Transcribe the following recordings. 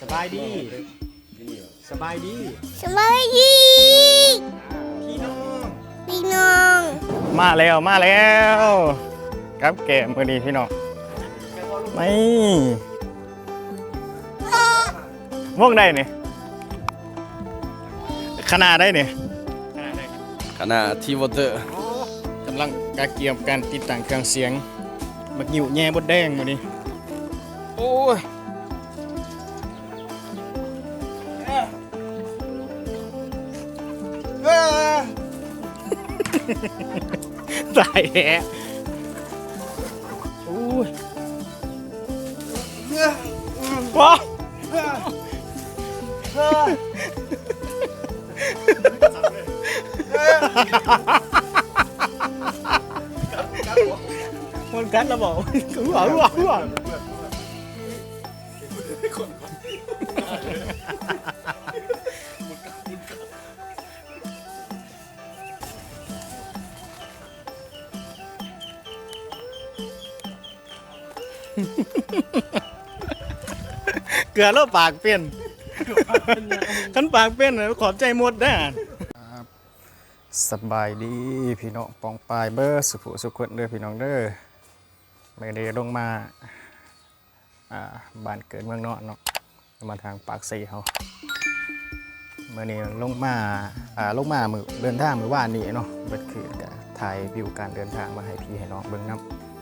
สบายดี สบายดี สบายดีพี่น้อง พี่น้อง มาแล้วมาแล้วครับแกมมือดีพี่น้องไม่ม่วงได้นี่ขนาดได้นี่ขณะที่วอเตอร์กำลังกาเกียมการติดตั้งเครื่องเสียงมักหิวแง่บดแดงมือนี้โอ้ย ตายแฮะโอ้ยว้ามันกัดแล้วบอกหัวหัวหัว เกลือแล้วปากเปลี่ยนขันปากเปลี่ยนน่ะขอบใจหมดนะสบายดีพี่น้องปองปลายเบอร์สุขสุขคนเด้อพี่น้องเด้อไม่ได้ลงมาอ่าบ้านเกิดเมืองนาะเนาะมาทางปากซีเขาเมื่อนี้ลงมาอ่าลงมามือเดินทางมือว่านนี้เนาะเบิดคือถ่ายวิวการเดินทางมาให้พี่ให้น้องเบิ่งน้ำ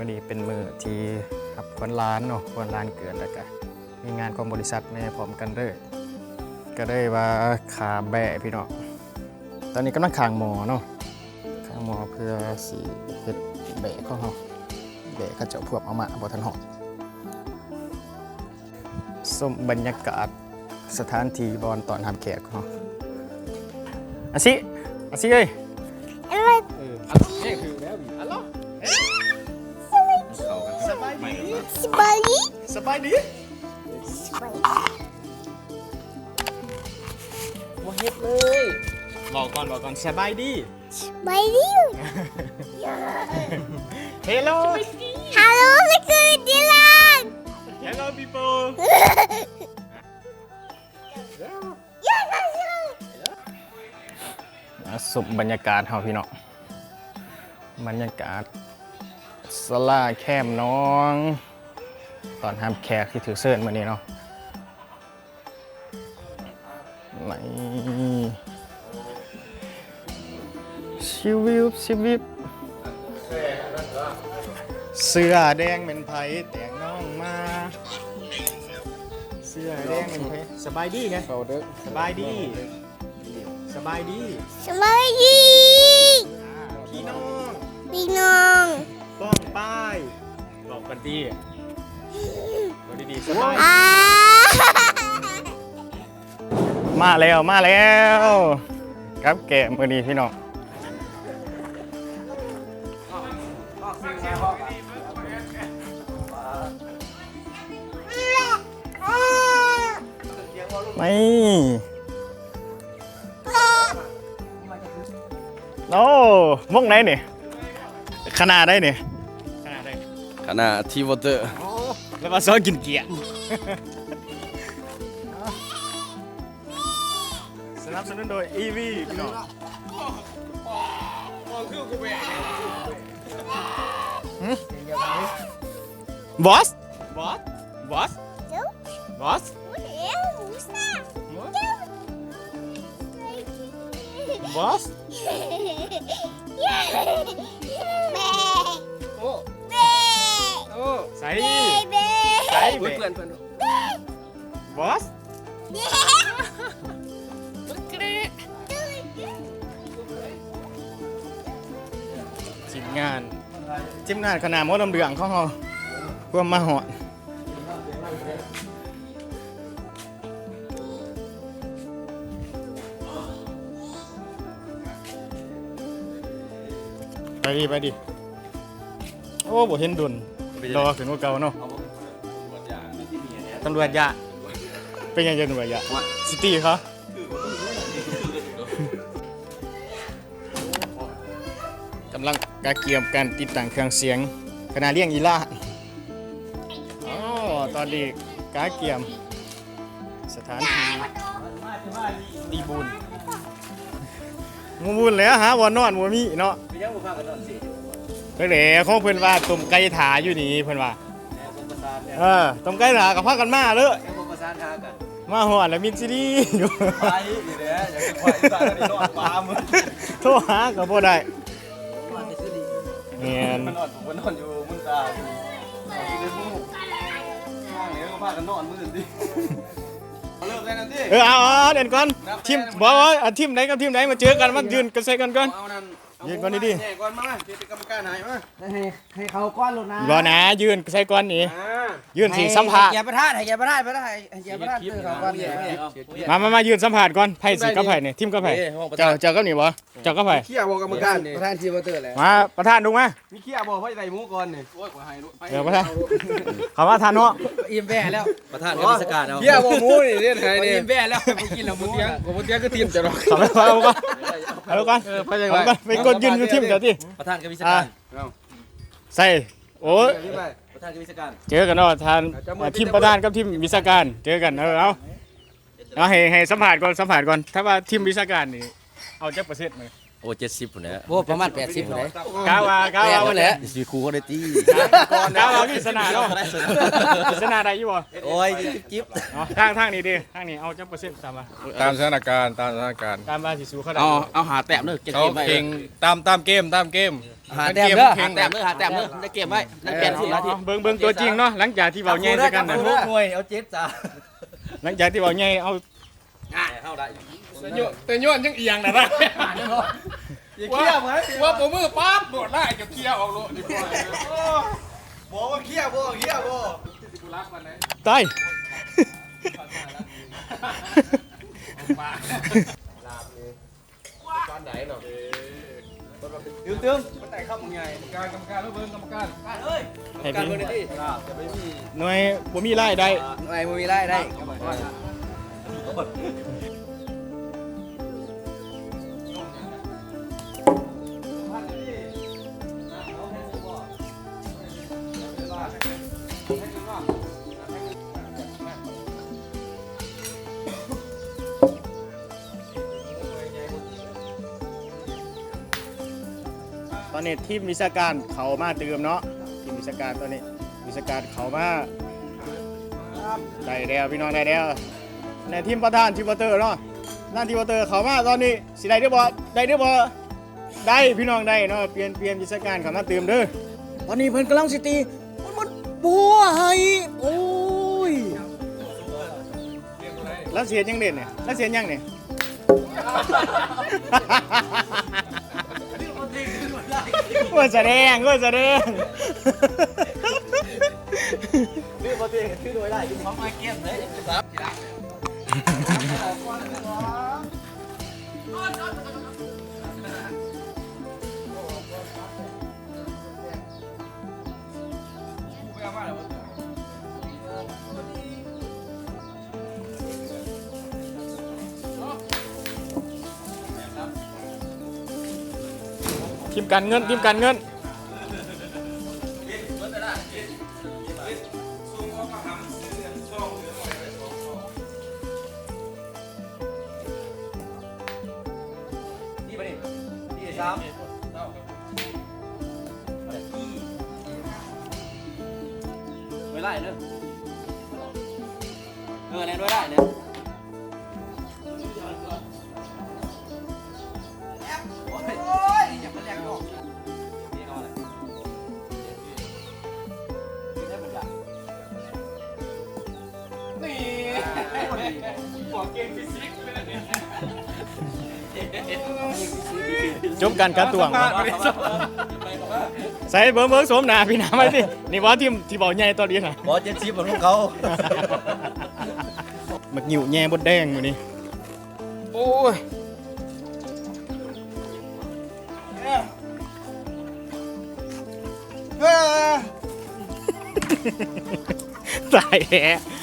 เมื่อนี้เป็นมือที่ขับควันล้านเนาะควันล้านเกิดแล้วกันมีงานของบริษัทแม่พร้อมกันเด้อก็ได้ว่าขาแบะพี่เน้องตอนนี้กำลังขางหมอเนาะขางหมอเพื่อสีเฮ็ดแบะเขาเฮาแบะเขาเจ้าพวกเอามาบ่ทันหอกส้มบรรยากาศสถานที่บอนตอนทำแขกเขาอาซิอาซิเอ้ย สบายดีสบายดีสบายดีสบายดีว่าเฮ็ดเลยบอกก่อนบอกก่อนสบายดี สบายดีเฮลโลฮัลโหลสกุลดิลันเฮลโล people อะสุบบรรยากาศเฮาพี่น้องบรรยากาศ สลาแคมน้อง ตอนห้ามแขกที่ถือเสื้อมานี่เนาะไหนชิวิบชิวิบเสื้อแดงเป็นไผแต่งน้องมา เสื้อแดงเป็นไผสบายดีไงเขาเด้อสบายดี สบายดี สบายดี พี่น้อง พี่น้อง ป้องป้ายบอกกันดีบอกดีๆสบายอ่ามาแล้วมาแล้วครับแกะมือดีพี่น้องไม่โอ้มกไหนนี่ขนาดได้นี่ขนาดได้ ขณะที่วอเตอร์แล้วมาซ้อนกินเกียร์สนับสนุนโดย EV พี่น้องบอสบอสบอสเจ้าบอสเดี๋ยวหมูสับบอสแม่โอ้แม่โอ้ใส่แม่ใส่เพื่อนเพื่อนบอสทีมงานทีมงานขนาดมดลำเดืองเขาเขาเพื่อมาหอดไปดิไปดิ โอ้บ่เห็นดุน รอถึงกว่าเก่าเนาะตำรวจยะเป็นยังไงตำรวจยะซิตี้เขากำลังกาเกียมการติดตั้งเครื่องเสียงขณะเลี้ยงอีล่าอ๋อตอนนี้กาเกียม สถานที่ดีบุญหมูบุญแล้วหาบ่นอนบ่มีเนาะไปยังบ่พากันนอนสิ จังได๋ของเพิ่นว่าต้มไก่ถาอยู่นี่เพิ่นว่าแนวคนประสานเนี่ยเออต้มไก่ถาก็พากันมาเด้อแนวคนประสานหากันมาฮอดแล้วมีซีดีอยู่ไปอยู่เด้ออยากไปควายบ้านนี่นอนปลามึงโทรหาก็บ่ได้นอนไปซื้อดีแม่นมันนอนผมก็นอนอยู่มึงตาอยู่เอาไปเลยมึงข้างนี้ก็พากันนอนมื้อดิเอาเลิกได้นั่นดิเออเอาเอาเด่นก่อนทีมบ่ว่าอะทีมไหนกับทีมไหนมาเจอกันมายืนกันใส่กันก่อนเอานั่น ยืนก่อนดิแน่ก่อนมาเป็นกรรมการหายมาให้ให้เขาก้อนลงนะบ่นะยืนใส่ก่อนนี่อ่ายืนสิสัมภาษณ์อย่าประทานให้อย่าประทานประทานให้อย่าประทานเตือนเขาก้อนเนี่ยมามามายืนสัมภาษณ์ก่อนไผสิกับไผนี่ทีมกับไผเจ้าเจ้ากับนี่บ่เจ้ากับไผเขี้ยบอกกรรมการนี่ประทานทีมเตือนแหละมาประธานดูมามีเขี้ยบอกเพราะใส่หมูก่อนนี่โอ้ยขอให้ไปเดี๋ยวประธานเขาว่าทานเนาะอิ่มแบ่แล้วประธานราชการเอาเขี้ยบอกหมูนี่เรียนไงนี่อิ่มแบ่แล้วไปกินแล้วหมูเตี้ยผมเตี้ยก็ทีมจะรอเขาไปเอาก่ อนเอาก่อนเอาก่อนไปกดยืนอยู่ทีมเดี๋ยวที่ประธานกวิชาการใส่โอ้ยประธานกวิชาการเจอกันเนาะทานทีมประธานกับทีมวิชาการ เจอกันเออเอาเอาให้ให้สัมภาษณ์ก่อนสัมภาษณ์ก่อนถ้าว่าทีมวิชาการนี่เอาจักเปอร์เซ็นต์มั้ย โอ้เจ็ดสิบคนนี้โอ้ประมาณ80พุ่นเด้กาวากาวาแหละสีครูเขาได้ตีกาวาวิสนาเนาะวิสนาได้อยู่บ่โอ้ยจิ๊บอ๋อทางทางนี้ดิทางนี้เอาจักเปอร์เซ็นต์ตามมาตามสถานการณ์ตามสถานการณ์ตามมาสิสู้เขาได้เอาเอาหาแต้มเลยเก็บเขาเกมไว้เก่งตามตามเกมตามเกมหาแต้มเด้อเก่หางแต้มเด้อหาแต้มเด้อได้เกมไว้นั่นเปลี่ยนที่เอาเบิ่งเบิ่งตัวจริงเนาะหลังจากที่เว้าใหญ่ด้วยกันน่ะหน่วยเอาเจ็ดจ้าหลังจากที่เว้าใหญ่เอาเข้าได้ แต่ย้อนยังเอียงนะนะอย่าเขี้ยไหมว่าผมมือปั๊บโดดไล่กับเคี้ยวออกโลดดีกว่าบอกว่าเขี้ยบ่เขี้ยบ่ตายตึ้งตึ้งมันแต่ข้ามไงการกรรมการแล้วเบิ่งกรรมการให้การพี่เมืองนี่จะไปมีหน่วยบ่มีรายได้ไอ้บ่มีรายได้ นนี้ทีมวิชาการเขามาเติมเนาะทีมวิชาการตอนนี้วิชาการเขามาได้แล้วพี่น้องได้แล้วในทีมประธานทีมวอเตอร์เนาะนั่นทีมวอเตอร์เขามาตอนนี้สิได้ได้บ่ได้ได้บ่ได้พี่น้องได้เนาะเปลี่ยนเปลี่ยนวิชาการเขามาเติมเด้อตอนนี้เพิ่นกำลังสิตีมันมันบัวให้โอ้ยแล้วเสียยังเด่นเนี่ยแล้วเสียยังเนี่ย ว่าแสดงว่าแสดงนี่ปกติคือโดยได้กินของไอเกมเลย ทีมการเงินทีมการเงินนี่ไปดินี่สามหน่วยได้เนอะเออเนี่ยหน่วยได้เนี่ย จบการการตวงใส่เบิ้งเบิ้งสวมหนาพี่น้ำไว้สินี่ว่าทีมที่บอกใหญ่ตอนนี้น่ะบอสเจ็ดชิปของเขามักหิวแง่บดแดงอยู่นี่โอ้ยตายแฮะว้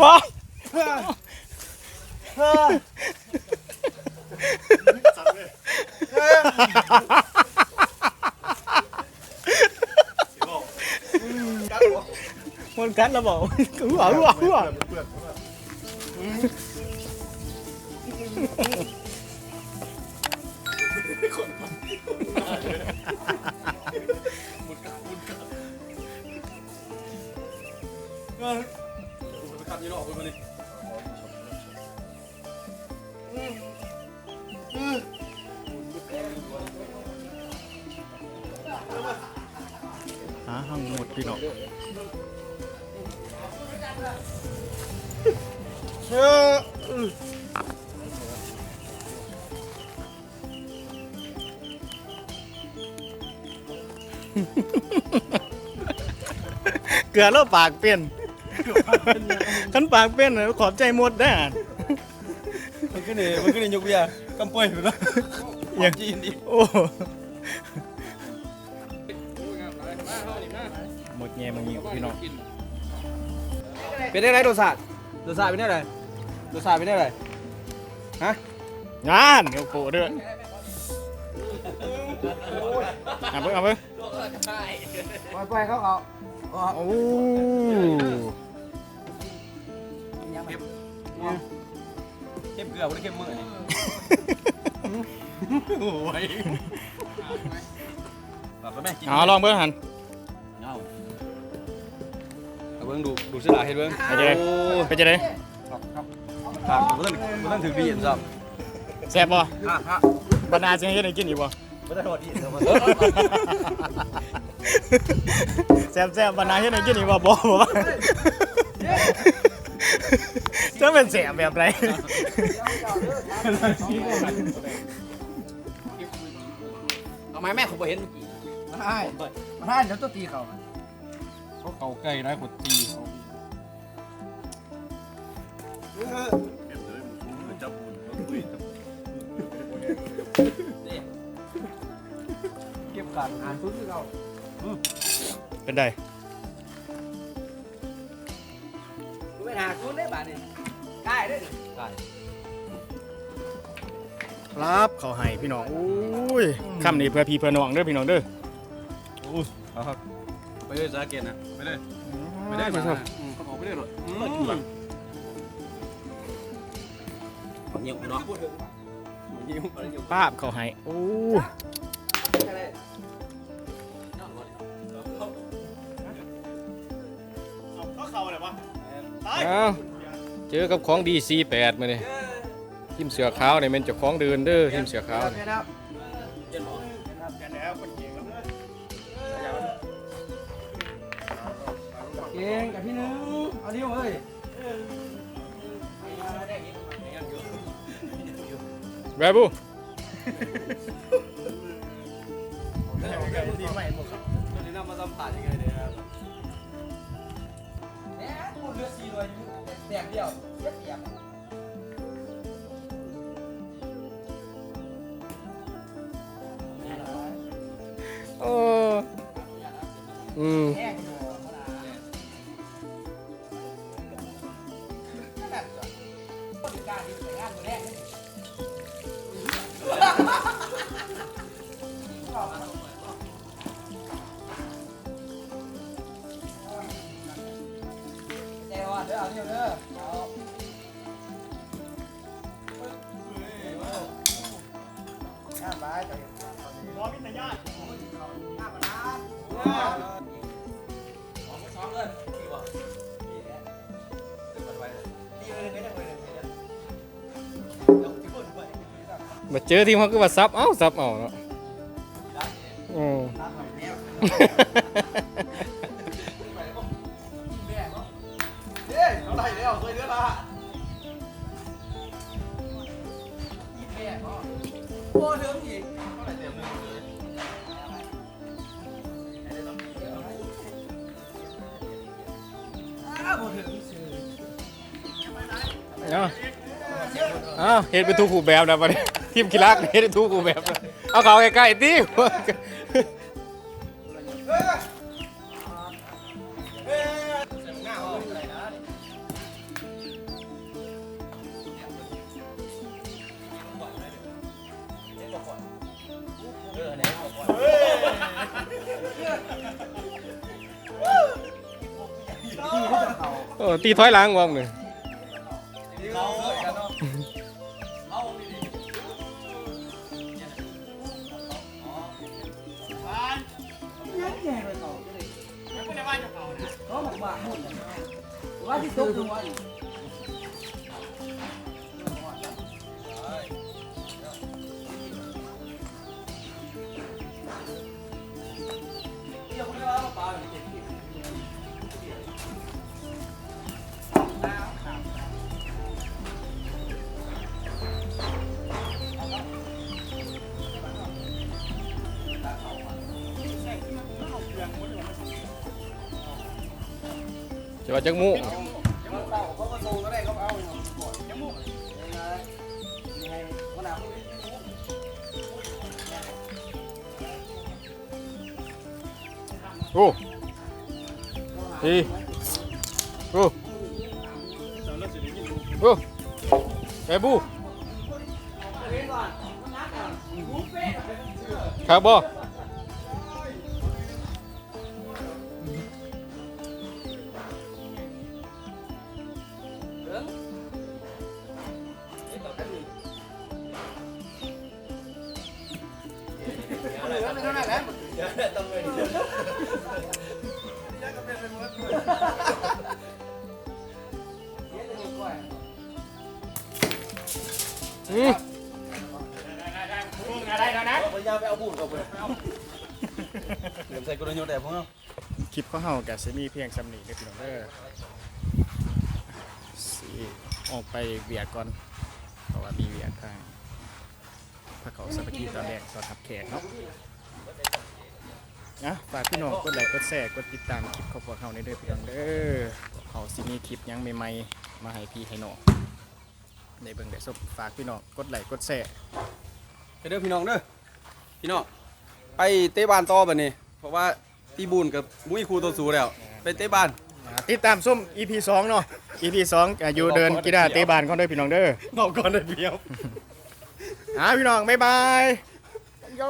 와! con cá nó bảo cứ ở cứ ở cứ ở một cả một cả ยี่หลอกไปมาดิหาห้างหมดพี่น้องเออเกลือแล้วปากเปลี่ยน ขันปากเปลี่ยนน่ะขอบใจหมดได้อมันขึ้นนี่มันขึ้นนี่ยกเบียร์กำป่วยไปแล้วยังจีนดิโอ้หมดแง่มันยิงพี่น้องเป็นได้ไรโดซาดโดซาดเป็นได้ไรโดซาดเป็นได้ไรงานเดี๋ยวโผล่ด้วยเอาเพิ่งเอาเพิ่งปล่อยปล่อยเขาเอาโอ้ เข้มเกลือไม่ได้เข้มมือนี่โอ้ยแบบแม่กินเอาลองเบิ้งหันเอาเบิ้งดูดูเสลาเห็นเบิ้งไปเจอเลยไปเจอเลยครับมันต้องมันต้องถือบีเอ็นซ้แซ่บบ่ำฮะฮะบรรดาเสียงเฮ็ดให้กินอีกบ่ไม่ได้โทษดีเดี๋ยวมันแซ่บแซ่บบรรดาเฮ็ดให้กินอีกบ่บ่บ่ว่า จะเป็นแซ่บแบบไรเอาไม้แม่ผมบ่เห็นมันให้มันให้เดี๋ยวตัวตีเขาเขาเขาใกล้ได้กดตีเขาเก็บการอ่านซุ้นที่เราเป็นไดกูไปหาคุณได้บาดนี่ ใกล้ได้ได้ครับเขาให้พี่น้องอุ้ยคำนี้เพื่อพี่เพื่อน้องเด้อพี่น้องเด้อเอาครับไปเลยสาเกตนะไปเลยไปได้ไม่มาชอบอืมเขาบอกไปได้หรออืมเงียบเนาะภาพเขาให้โอ้เขาอะไรวะเอา เจอกับของดีซีแปดมาเนี่ยทีมเสือขาวเนี่ยมันเจะของเดินเด้อทีมเสือขาวเนี่ยเก่งกับพี่นึงเอานิ้วเฮ้ยแบบบุตัวนี้นำมาสัมผัสยังไงเนี่ย แหมเนี่ยเดียวเปรียบโอ้ อืมแห้ มาเจอทีมเขาก็ว่าซับเอ้าซับเอาเนาะอืมเฮ้ยเอาไหลแล้วเคยเดือดละโอ้เรื่องอีกเอาเอาเฮ็ดเป็นทุกคู่แบบนะบัดนี้ ทีมกีฬาเฮ็ดทุกคู่แบบนะเอาเขาใกล้ๆติเเออตีถอยหลังวางหนึ่ง ว่าที่ตกหัวอี Go. Đi. Go. Go. Ê bu. Khác bò. Hãy โอ้โอ้แกบูครับบ่อืมพยายามไปเอาบูดออกไปเดี๋ยวใส่กระดุมแต่พวกเราคลิปของเฮาก็สิมีเพียงสำนีเด้อพี่น้องเด้อสิออกไปเวียก่อนเพราะว่ามีเวียดทางพระเขาสามัคคีตอนแรกตอนทับแขกเนาะ นะฝากพี่น้องกดไลค์กดแชร์กดติดตามคลิปของพวกเฮาในเด้อพี่น้องเด้อพวกเขาสิมีคลิปหยังใหม่ๆมาให้พี่ให้น้องได้เบิ่งได้ชมฝากพี่น้องกดไลค์กดแชร์ไปเด้อพี่น้องเด้อพี่น้องไปเตะบานต่อบัดนี้ เพราะว่าที่บูนกับมุ้ยครูตัวสูแล้ว ไปเตะบานอ่าติดตามส้ม EP 2เนาะ EP 2อะอยู่เดินกีฬาเตะบานก่อนเด้อพี่น้องเด้อบอกก่อนได้เดียวอ่าพี่น้องบ๊ายบายโย